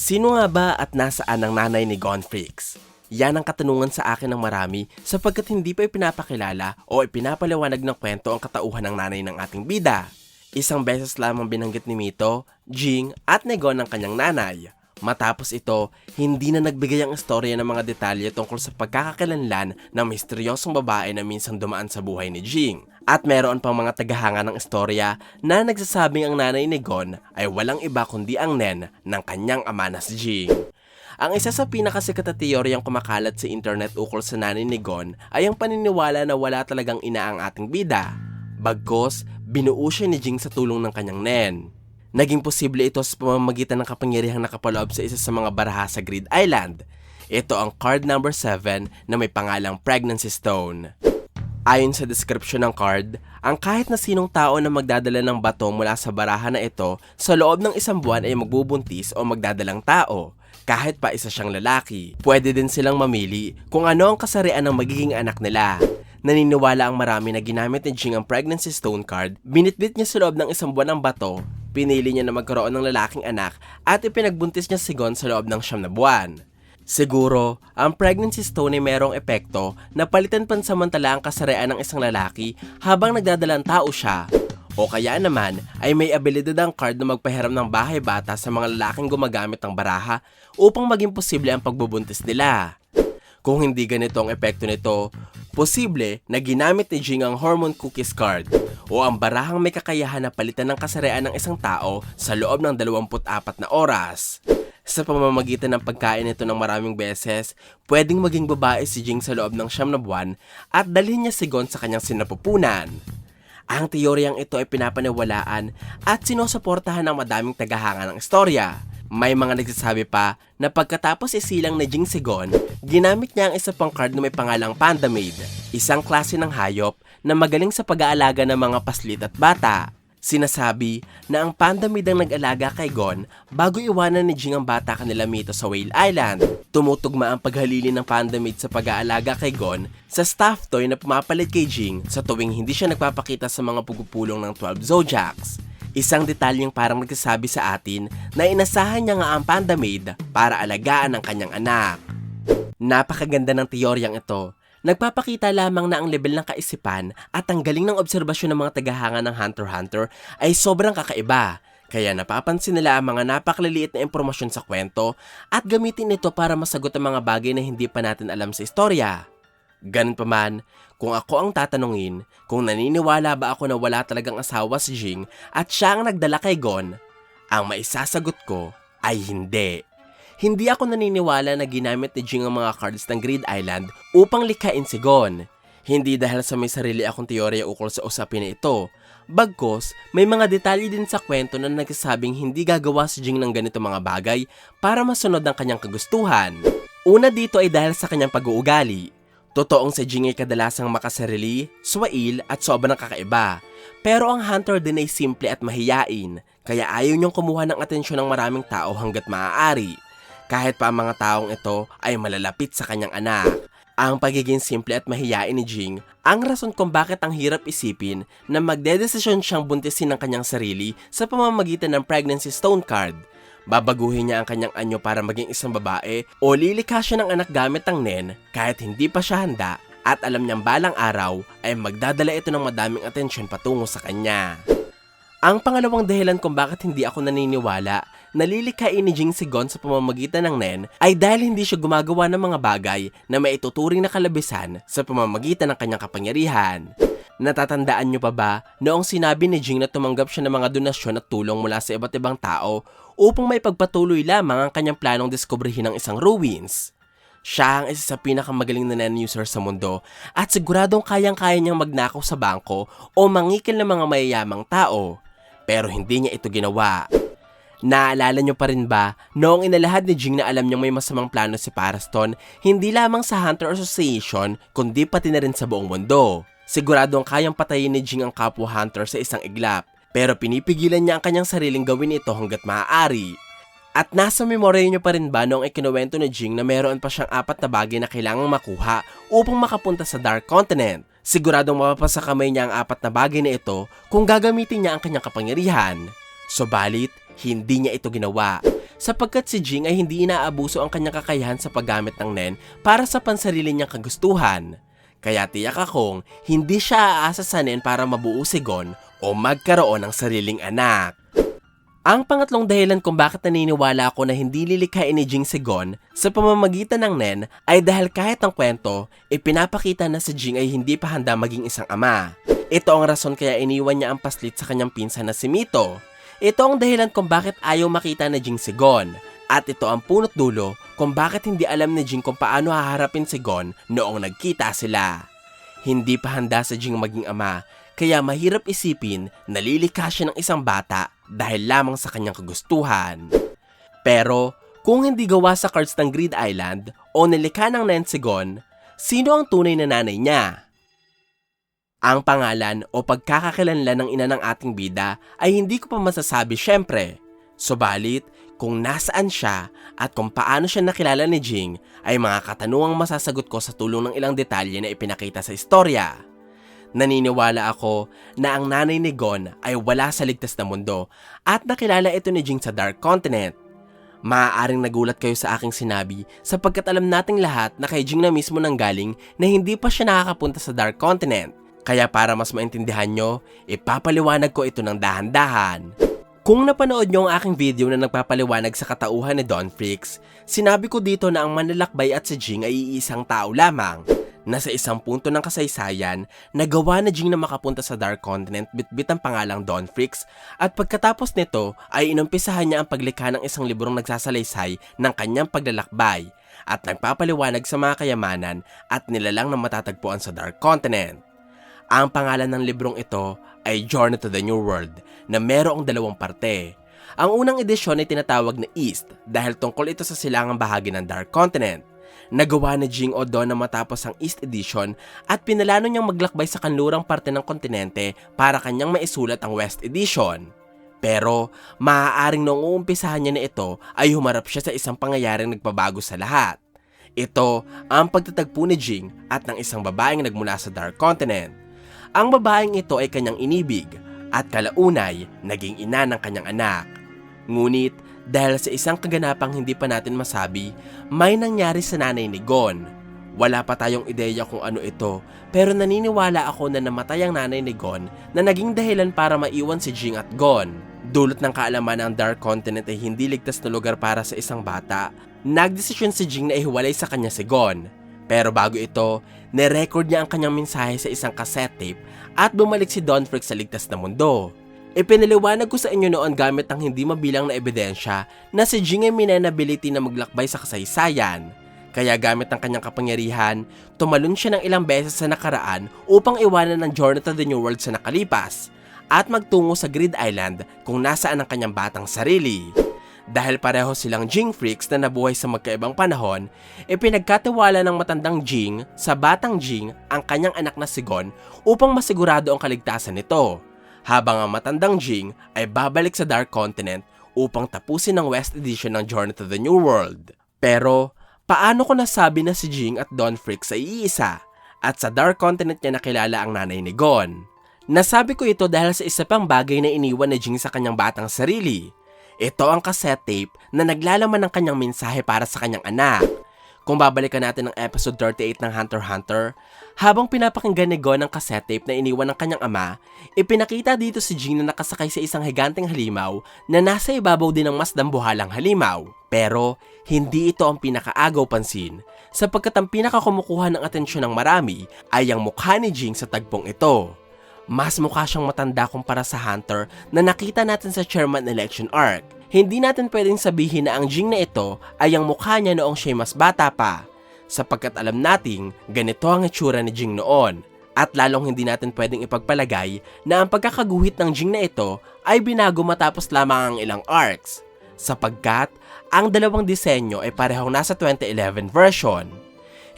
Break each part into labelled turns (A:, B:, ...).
A: Sino nga ba at nasaan ang nanay ni Gone Freaks? Yan ang katanungan sa akin ng marami sapagkat hindi pa ipinapakilala o ipinapaliwanag ng kwento ang katauhan ng nanay ng ating bida. Isang beses lamang binanggit ni Mito, Jing at Negon ng kanyang nanay. Matapos ito, hindi na nagbigay ang istorya ng mga detalye tungkol sa pagkakakilanlan ng misteryosong babae na minsang dumaan sa buhay ni Jing. At meron pang mga tagahanga ng istorya na nagsasabing ang nanay ni Gon ay walang iba kundi ang nen ng kanyang ama na si Jing. Ang isa sa pinakasikat na teoryang kumakalat sa internet ukol sa nanay ni Gon ay ang paniniwala na wala talagang ina ang ating bida. Bagkos, binuo siya ni Jing sa tulong ng kanyang nen. Naging posible ito sa pamamagitan ng kapangyarihang nakapaloob sa isa sa mga baraha sa Grid Island. Ito ang card number 7 na may pangalang Pregnancy Stone. Ayon sa description ng card, ang kahit na sinong tao na magdadala ng bato mula sa baraha na ito sa loob ng isang buwan ay magbubuntis o magdadalang tao, kahit pa isa siyang lalaki. Pwede din silang mamili kung ano ang kasarian ng magiging anak nila. Naniniwala ang marami na ginamit ni Jing ang pregnancy stone card, binitbit niya sa loob ng isang buwan ng bato, pinili niya na magkaroon ng lalaking anak at ipinagbuntis niya si Gon sa loob ng siyam na buwan. Siguro, ang pregnancy stone ay merong epekto na palitan pansamantala ang kasarian ng isang lalaki habang nagdadalang tao siya. O kaya naman ay may abilidad ang card na magpahiram ng bahay bata sa mga lalaking gumagamit ng baraha upang maging posible ang pagbubuntis nila. Kung hindi ganito ang epekto nito, posible na ginamit ni Jing ang hormone cookies card o ang barahang may kakayahan na palitan ng kasarian ng isang tao sa loob ng 24 na oras. Sa pamamagitan ng pagkain nito ng maraming beses, pwedeng maging babae si Jing sa loob ng siyam na buwan at dalhin niya si Gon sa kanyang sinapupunan. Ang teoryang ito ay pinapaniwalaan at sinusuportahan ng madaming tagahanga ng istorya. May mga nagsasabi pa na pagkatapos isilang ni Jing Sigon, ginamit niya ang isa pang card na may pangalang Panda Maid, isang klase ng hayop na magaling sa pag-aalaga ng mga paslit at bata. Sinasabi na ang Panda Maid ang nag-alaga kay Gon bago iwanan ni Jing ang bata kanila Mito sa Whale Island. Tumutugma ang paghalili ng Panda Maid sa pag-aalaga kay Gon sa staff toy na pumapalit kay Jing sa tuwing hindi siya nagpapakita sa mga pugupulong ng 12 Zodiacs. Isang detalyeng parang nagsasabi sa atin na inasahan niya nga ang Panda Maid para alagaan ang kanyang anak. Napakaganda ng teoryang ito. Nagpapakita lamang na ang level ng kaisipan at ang galing ng obserbasyon ng mga tagahanga ng Hunter x Hunter ay sobrang kakaiba. Kaya napapansin nila ang mga napakaliliit na impormasyon sa kwento at gamitin ito para masagot ang mga bagay na hindi pa natin alam sa istorya. Ganun pa man, kung ako ang tatanungin kung naniniwala ba ako na wala talagang asawa si Jing at siya ang nagdala kay Gon, ang maisasagot ko ay hindi. Hindi ako naniniwala na ginamit ni Jing ang mga cards ng Grid Island upang likhain si Gon. Hindi dahil sa may sarili akong teorya ukol sa usapin na ito. Bagkos, may mga detalye din sa kwento na nagsasabing hindi gagawa si Jing ng ganito mga bagay para masunod ang kanyang kagustuhan. Una dito ay dahil sa kanyang pag-uugali. Totoong si Jing ay kadalasang makasarili, swail at sobrang kakaiba. Pero ang hunter din ay simple at mahiyain, kaya ayaw niyang kumuha ng atensyon ng maraming tao hanggat maaari. Kahit pa ang mga taong ito ay malalapit sa kanyang anak. Ang pagiging simple at mahiyain ni Jing ang rason kung bakit ang hirap isipin na magdedesisyon siyang buntisin ng kanyang sarili sa pamamagitan ng pregnancy stone card. Babaguhin niya ang kanyang anyo para maging isang babae o lilikha siya ng anak gamit ang nen kahit hindi pa siya handa at alam niyang balang araw ay magdadala ito ng madaming atensyon patungo sa kanya. Ang pangalawang dahilan kung bakit hindi ako naniniwala nalilikhain ni Jing si Gon sa pamamagitan ng Nen ay dahil hindi siya gumagawa ng mga bagay na maituturing na kalabisan sa pamamagitan ng kanyang kapangyarihan. Natatandaan niyo pa ba noong sinabi ni Jing na tumanggap siya ng mga donasyon at tulong mula sa iba't ibang tao upang may pagpatuloy lamang ang kanyang planong diskubrihin ang isang ruins? Siya ang isa sa pinakamagaling na Nen user sa mundo at siguradong kayang-kaya niyang magnakaw sa bangko o mangikil ng mga mayayamang tao. Pero hindi niya ito ginawa. Naalala nyo pa rin ba, noong inalahad ni Jing na alam niyang may masamang plano si Paraston, hindi lamang sa Hunter Association, kundi pati na rin sa buong mundo. Sigurado ang kayang patayin ni Jing ang kapwa Hunter sa isang iglap, pero pinipigilan niya ang kanyang sariling gawin ito hanggat maaari. At nasa memorya niyo pa rin ba noong ikinuwento ni Jing na meron pa siyang apat na bagay na kailangang makuha upang makapunta sa Dark Continent? Siguradong mapapasa kamay niya ang apat na bagay na ito kung gagamitin niya ang kanyang kapangyarihan. Subalit, hindi niya ito ginawa. sapagkat si Jing ay hindi inaabuso ang kanyang kakayahan sa paggamit ng Nen para sa pansarili niyang kagustuhan. Kaya tiyak akong hindi siya aasa sa Nen para mabuo si Gon o magkaroon ng sariling anak. Ang pangatlong dahilan kung bakit naniniwala ako na hindi lilikhain ni Jing si Gon sa pamamagitan ng Nen ay dahil kahit ang kwento, ipinapakita na si Jing ay hindi pa handa maging isang ama. Ito ang rason kaya iniwan niya ang paslit sa kanyang pinsan na si Mito. Ito ang dahilan kung bakit ayaw makita na Jing si Gon. At ito ang punot dulo kung bakit hindi alam ni Jing kung paano haharapin si Gon noong nagkita sila. Hindi pa handa si Jing maging ama, kaya mahirap isipin na lilikha siya ng isang bata dahil lamang sa kanyang kagustuhan. Pero kung hindi gawa sa cards ng Grid Island o nilikha ng Nensigon, sino ang tunay na nanay niya? Ang pangalan o pagkakakilanlan ng ina ng ating bida ay hindi ko pa masasabi syempre. Subalit, kung nasaan siya at kung paano siya nakilala ni Jing ay mga katanungang masasagot ko sa tulong ng ilang detalye na ipinakita sa istorya. Naniniwala ako na ang nanay ni Gon ay wala sa ligtas na mundo at nakilala ito ni Jing sa Dark Continent. Maaaring nagulat kayo sa aking sinabi sapagkat alam nating lahat na kay Jing na mismo nang galing na hindi pa siya nakakapunta sa Dark Continent. Kaya para mas maintindihan nyo, ipapaliwanag ko ito ng dahan-dahan. Kung napanood nyo ang aking video na nagpapaliwanag sa katauhan ni Don Freaks, sinabi ko dito na ang manlalakbay at si Jing ay iisang tao lamang. Na sa isang punto ng kasaysayan, nagawa na Jing na makapunta sa Dark Continent bitbit ang pangalang Don Freaks at pagkatapos nito ay inumpisahan niya ang paglikha ng isang librong nagsasalaysay ng kanyang paglalakbay at nagpapaliwanag sa mga kayamanan at nilalang na matatagpuan sa Dark Continent. Ang pangalan ng librong ito ay Journey to the New World na merong dalawang parte. Ang unang edisyon ay tinatawag na East dahil tungkol ito sa silangang bahagi ng Dark Continent. Nagawa ni Jing Odo na matapos ang East Edition at pinalano niyang maglakbay sa kanlurang parte ng kontinente para kanyang maisulat ang West Edition. Pero maaaring noong uumpisahan niya na ito ay humarap siya sa isang pangyayaring nagpabago sa lahat. Ito ang pagtatagpo ni Jing at ng isang babaeng nagmula sa Dark Continent. Ang babaeng ito ay kanyang inibig at kalaunay naging ina ng kanyang anak. Ngunit dahil sa isang kaganapang hindi pa natin masabi, may nangyari sa nanay ni Gon. Wala pa tayong ideya kung ano ito, pero naniniwala ako na namatay ang nanay ni Gon na naging dahilan para maiwan si Jing at Gon. Dulot ng kaalaman ng Dark Continent ay hindi ligtas na lugar para sa isang bata, nagdesisyon si Jing na ihiwalay sa kanya si Gon. Pero bago ito, nirecord niya ang kanyang mensahe sa isang cassette tape at bumalik si Don Frick sa ligtas na mundo. Ipinaliwanag ko sa inyo noon gamit ang hindi mabilang na ebidensya na si Jing ay minanability na maglakbay sa kasaysayan. Kaya gamit ang kanyang kapangyarihan, tumalon siya ng ilang beses sa nakaraan upang iwanan ng to the New World sa nakalipas at magtungo sa Grid Island kung nasaan ang kanyang batang sarili. Dahil pareho silang Jing freaks na nabuhay sa magkaibang panahon, ipinagkatiwala ng matandang Jing sa batang Jing ang kanyang anak na si Gon upang masigurado ang kaligtasan nito. Habang ang matandang Jing ay babalik sa Dark Continent upang tapusin ang West Edition ng Journey to the New World. Pero, paano ko nasabi na si Jing at Don Freaks ay iisa at sa Dark Continent niya nakilala ang nanay ni Gon? Nasabi ko ito dahil sa isa pang bagay na iniwan ni Jing sa kanyang batang sarili. Ito ang cassette tape na naglalaman ng kanyang mensahe para sa kanyang anak. Kung babalikan natin ang episode 38 ng Hunter x Hunter, habang pinapakinggan ni Gon ang cassette tape na iniwan ng kanyang ama, ipinakita dito si Jing na nakasakay sa isang higanteng halimaw na nasa ibabaw din ng mas dambuhalang halimaw. Pero, hindi ito ang pinakaagaw pansin, sapagkat ang pinakakumukuha ng atensyon ng marami ay ang mukha ni Jing sa tagpong ito. Mas mukha siyang matanda kumpara sa Hunter na nakita natin sa chairman election arc. Hindi natin pwedeng sabihin na ang Jing na ito ay ang mukha niya noong siya mas bata pa. Sapagkat alam nating ganito ang itsura ni Jing noon. At lalong hindi natin pwedeng ipagpalagay na ang pagkakaguhit ng Jing na ito ay binago matapos lamang ang ilang arcs. Sapagkat ang dalawang disenyo ay parehong nasa 2011 version.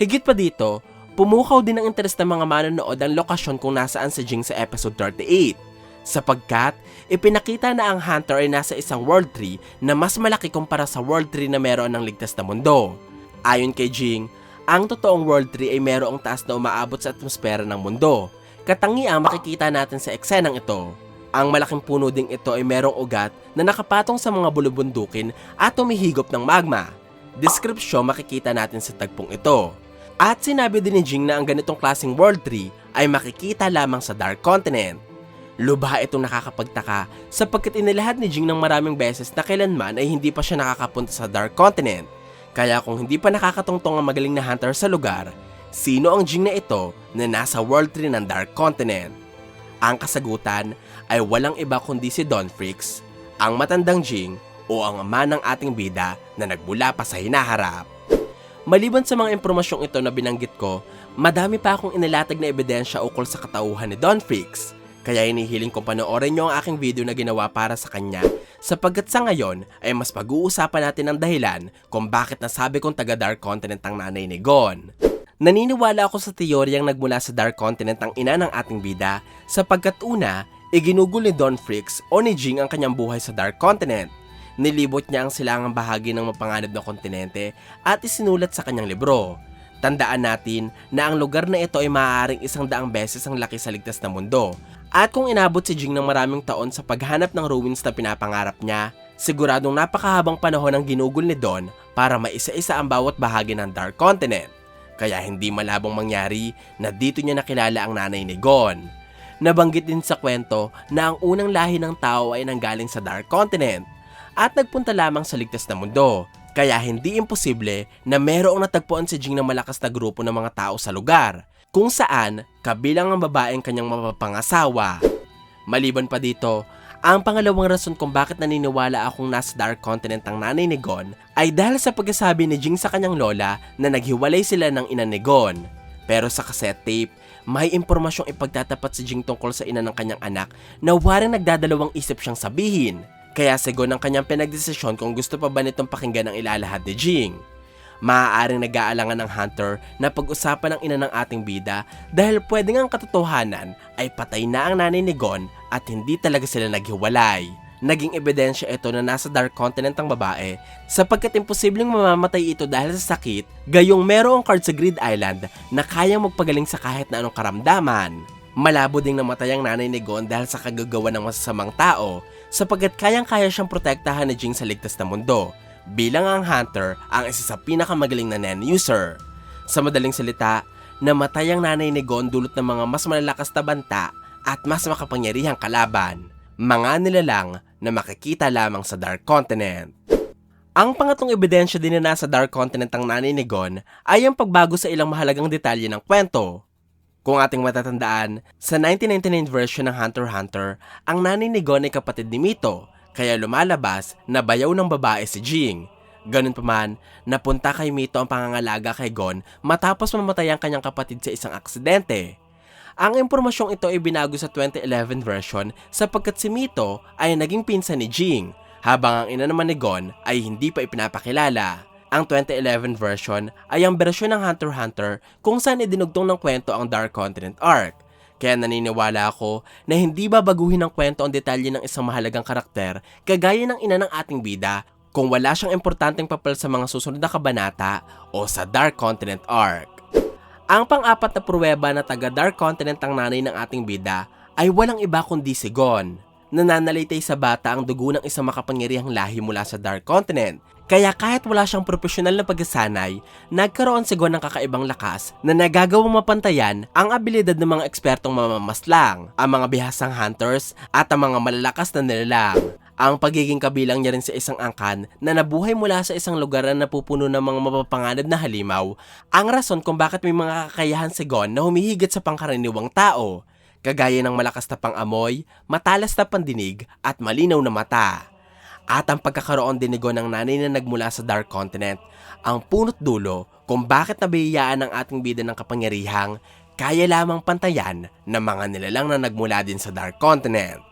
A: Higit pa dito, Pumukaw din ang interes ng mga manonood ang lokasyon kung nasaan si Jing sa episode 38. Sapagkat, ipinakita na ang Hunter ay nasa isang World Tree na mas malaki kumpara sa World Tree na meron ng ligtas na mundo. Ayon kay Jing, ang totoong World Tree ay merong taas na umaabot sa atmosfera ng mundo. Katangi ang makikita natin sa eksenang ito. Ang malaking puno ding ito ay merong ugat na nakapatong sa mga bulubundukin at humihigop ng magma. Deskripsyon makikita natin sa tagpong ito. At sinabi din ni Jing na ang ganitong klaseng World Tree ay makikita lamang sa Dark Continent. Lubha itong nakakapagtaka sapagkat inilahad ni Jing ng maraming beses na kailanman ay hindi pa siya nakakapunta sa Dark Continent. Kaya kung hindi pa nakakatungtong ang magaling na hunter sa lugar, sino ang Jing na ito na nasa World Tree ng Dark Continent? Ang kasagutan ay walang iba kundi si Don Freaks, ang matandang Jing o ang ama ng ating bida na nagbula pa sa hinaharap. Maliban sa mga impormasyong ito na binanggit ko, madami pa akong inilatag na ebidensya ukol sa katauhan ni Don Freaks. Kaya inihiling kong panoorin nyo ang aking video na ginawa para sa kanya sapagkat sa ngayon ay mas pag-uusapan natin ang dahilan kung bakit nasabi kong taga Dark Continent ang nanay ni Gon. Naniniwala ako sa teoryang nagmula sa Dark Continent ang ina ng ating bida sapagkat una, iginugol ni Don Freaks o ni Jing ang kanyang buhay sa Dark Continent. Nilibot niya ang silangang bahagi ng mapanganib na kontinente at isinulat sa kanyang libro. Tandaan natin na ang lugar na ito ay maaaring isang daang beses ang laki sa ligtas na mundo. At kung inabot si Jing ng maraming taon sa paghanap ng ruins na pinapangarap niya, siguradong napakahabang panahon ang ginugol ni Don para maisa-isa ang bawat bahagi ng Dark Continent. Kaya hindi malabong mangyari na dito niya nakilala ang nanay ni Gon. Nabanggit din sa kwento na ang unang lahi ng tao ay nanggaling sa Dark Continent at nagpunta lamang sa ligtas na mundo. Kaya hindi imposible na merong natagpuan si Jing ng malakas na grupo ng mga tao sa lugar, kung saan kabilang ang babaeng kanyang mapapangasawa. Maliban pa dito, ang pangalawang rason kung bakit naniniwala akong nasa Dark Continent ang nanay ni Gon ay dahil sa pagkasabi ni Jing sa kanyang lola na naghiwalay sila ng ina ni Gon. Pero sa cassette tape, may impormasyong ipagtatapat si Jing tungkol sa ina ng kanyang anak na waring nagdadalawang isip siyang sabihin. Kaya sigon ang kanyang pinagdesisyon kung gusto pa ba nitong pakinggan ang ilalahad ni Jing. Maaaring nag-aalangan ng hunter na pag-usapan ng ina ng ating bida dahil pwedeng ang katotohanan ay patay na ang nanay ni Gon at hindi talaga sila naghiwalay. Naging ebidensya ito na nasa Dark Continent ang babae sapagkat imposibleng mamamatay ito dahil sa sakit gayong merong card sa Grid Island na kayang magpagaling sa kahit na anong karamdaman. Malabo ding namatay ang nanay ni Gon dahil sa kagagawa ng masasamang tao sapagkat kayang-kaya siyang protektahan ni Jing sa ligtas na mundo bilang ang hunter ang isa sa pinakamagaling na Nen user. Sa madaling salita, namatay ang nanay ni Gon dulot ng mga mas malalakas na banta at mas makapangyarihang kalaban, mga nilalang na makikita lamang sa Dark Continent. Ang pangatlong ebidensya din na nasa Dark Continent ang nanay ni Gon ay ang pagbago sa ilang mahalagang detalye ng kwento. Kung ating matatandaan, sa 1999 version ng Hunter x Hunter, ang nanay ni Gon ay kapatid ni Mito, kaya lumalabas na bayaw ng babae si Jing. Ganun pa man, napunta kay Mito ang pangangalaga kay Gon matapos mamatay ang kanyang kapatid sa isang aksidente. Ang impormasyong ito ay binago sa 2011 version sapagkat si Mito ay naging pinsan ni Jing, habang ang ina naman ni Gon ay hindi pa ipinapakilala. Ang 2011 version ay ang bersyon ng Hunter x Hunter kung saan idinugtong ng kwento ang Dark Continent arc. Kaya naniniwala ako na hindi babaguhin ng kwento ang detalye ng isang mahalagang karakter kagaya ng ina ng ating bida kung wala siyang importanteng papel sa mga susunod na kabanata o sa Dark Continent arc. Ang pang-apat na pruweba na taga Dark Continent ang nanay ng ating bida ay walang iba kundi si Gon. Nananalitay sa bata ang dugo ng isang makapangyarihang lahi mula sa Dark Continent. Kaya kahit wala siyang profesional na pagkasanay, nagkaroon si Gon ng kakaibang lakas na nagagawang mapantayan ang abilidad ng mga ekspertong mamamaslang, ang mga bihasang hunters at ang mga malalakas na nilalang. Ang pagiging kabilang niya rin sa isang angkan na nabuhay mula sa isang lugar na napupuno ng mga mapapanganib na halimaw, ang rason kung bakit may mga kakayahan si Gon na humihigit sa pangkaraniwang tao, kagaya ng malakas na pangamoy, matalas na pandinig at malinaw na mata. At ang pagkakaroon din ni Gon ng nanay na nagmula sa Dark Continent, ang punot dulo kung bakit nabihiyaan ng ating bida ng kapangyarihang kaya lamang pantayan ng mga nilalang na nagmula din sa Dark Continent.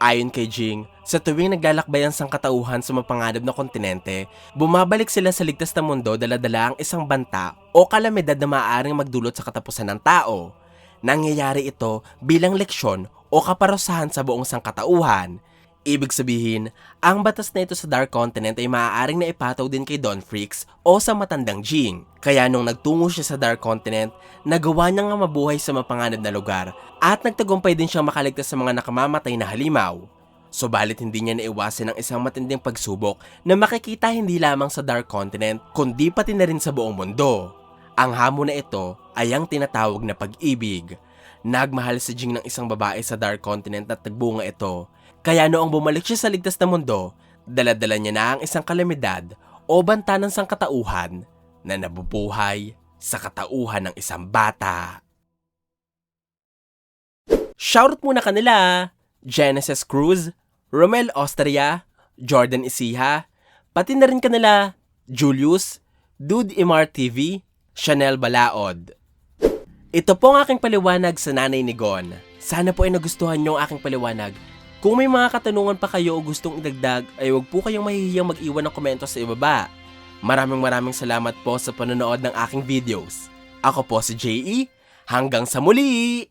A: Ayon kay Jing, sa tuwing naglalakbay ang sangkatauhan sa mapanganib na kontinente, bumabalik sila sa ligtas na mundo daladala ang isang banta o kalamidad na maaaring magdulot sa katapusan ng tao. Nangyayari ito bilang leksyon o kaparusahan sa buong sangkatauhan. Ibig sabihin, ang batas na ito sa Dark Continent ay maaaring naipataw din kay Don Freaks o sa matandang Jing. Kaya nung nagtungo siya sa Dark Continent, nagawa niya nga mabuhay sa mapanganib na lugar at nagtagumpay din siyang makaligtas sa mga nakamamatay na halimaw. Subalit hindi niya naiwasan ang isang matinding pagsubok na makikita hindi lamang sa Dark Continent kundi pati na rin sa buong mundo. Ang hamon na ito ay ang tinatawag na pag-ibig. Nagmahal si Jing ng isang babae sa Dark Continent at nagbunga ito. Kaya noong bumalik siya sa ligtas na mundo, daladala niya na ang isang kalamidad o banta ng sangkatauhan na nabubuhay sa katauhan ng isang bata. Shoutout muna kanila! Genesis Cruz, Romel Austria, Jordan Isiha, pati na rin kanila Julius, Dude Imar TV, Chanel Balaod. Ito po ang aking paliwanag sa nanay ni Gon. Sana po ay nagustuhan niyo ang aking paliwanag. Kung may mga katanungan pa kayo o gustong idagdag, ay huwag po kayong mahihiyang mag-iwan ng komento sa ibaba. Maraming maraming salamat po sa panonood ng aking videos. Ako po si JE. Hanggang sa muli!